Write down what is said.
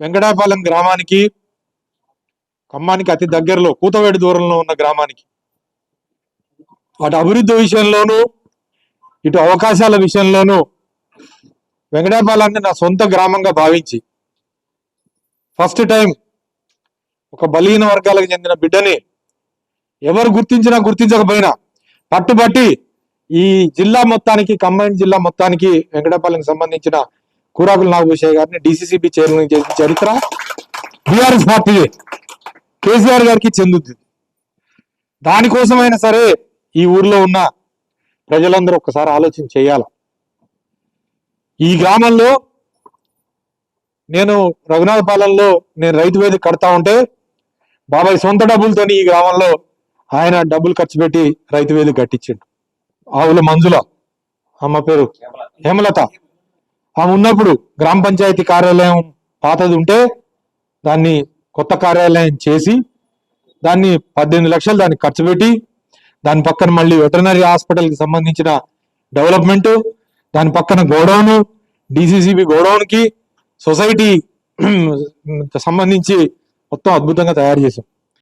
వెంకటాపాలెం గ్రామానికి ఖమ్మానికి అతి దగ్గరలో కూతవేడి దూరంలో ఉన్న గ్రామానికి. అటు అభివృద్ధి విషయంలోనూ ఇటు అవకాశాల విషయంలోనూ వెంకటాపాలాన్ని నా సొంత గ్రామంగా భావించి ఫస్ట్ టైం ఒక బలహీన వర్గాలకు చెందిన బిడ్డని ఎవరు గుర్తించినా గుర్తించకపోయినా పట్టుబట్టి ఈ జిల్లా మొత్తానికి కంబైన్ జిల్లా మొత్తానికి వెంకటాపాలెంకి సంబంధించిన కూరాకుల నాగభూషయ్య గారిని డిసిసిబి చైర్మన్ చేసిన చరిత్ర బీఆర్ఎస్ పార్టీ కేసీఆర్ గారికి చెందుతుంది దానికోసమైనా సరే ఈ ఊర్లో ఉన్న ప్రజలందరూ ఒక్కసారి ఆలోచన చేయాలి. ఈ గ్రామంలో నేను రఘునాథపాలెంలో నేను రైతు వేదిక కడతా ఉంటే బాబాయ్ సొంత డబ్బులతోని ఈ గ్రామంలో ఆయన డబ్బులు ఖర్చు పెట్టి రైతు వేదిక కట్టించిండు. ఆవుల మంజుల. అమ్మ పేరు. హేమలత. ఆమె ఉన్నప్పుడు గ్రామ పంచాయతీ కార్యాలయం పాతది ఉంటే దాన్ని కొత్త కార్యాలయం చేసి దాన్ని పద్దెనిమిది లక్షలు దానికి ఖర్చు పెట్టి దాని పక్కన మళ్ళీ వెటర్నరీ హాస్పిటల్కి సంబంధించిన డెవలప్మెంట్ దాని పక్కన గోడౌన్ డిసిసిబి గోడౌన్కి సొసైటీ సంబంధించి మొత్తం అద్భుతంగా తయారు చేసాం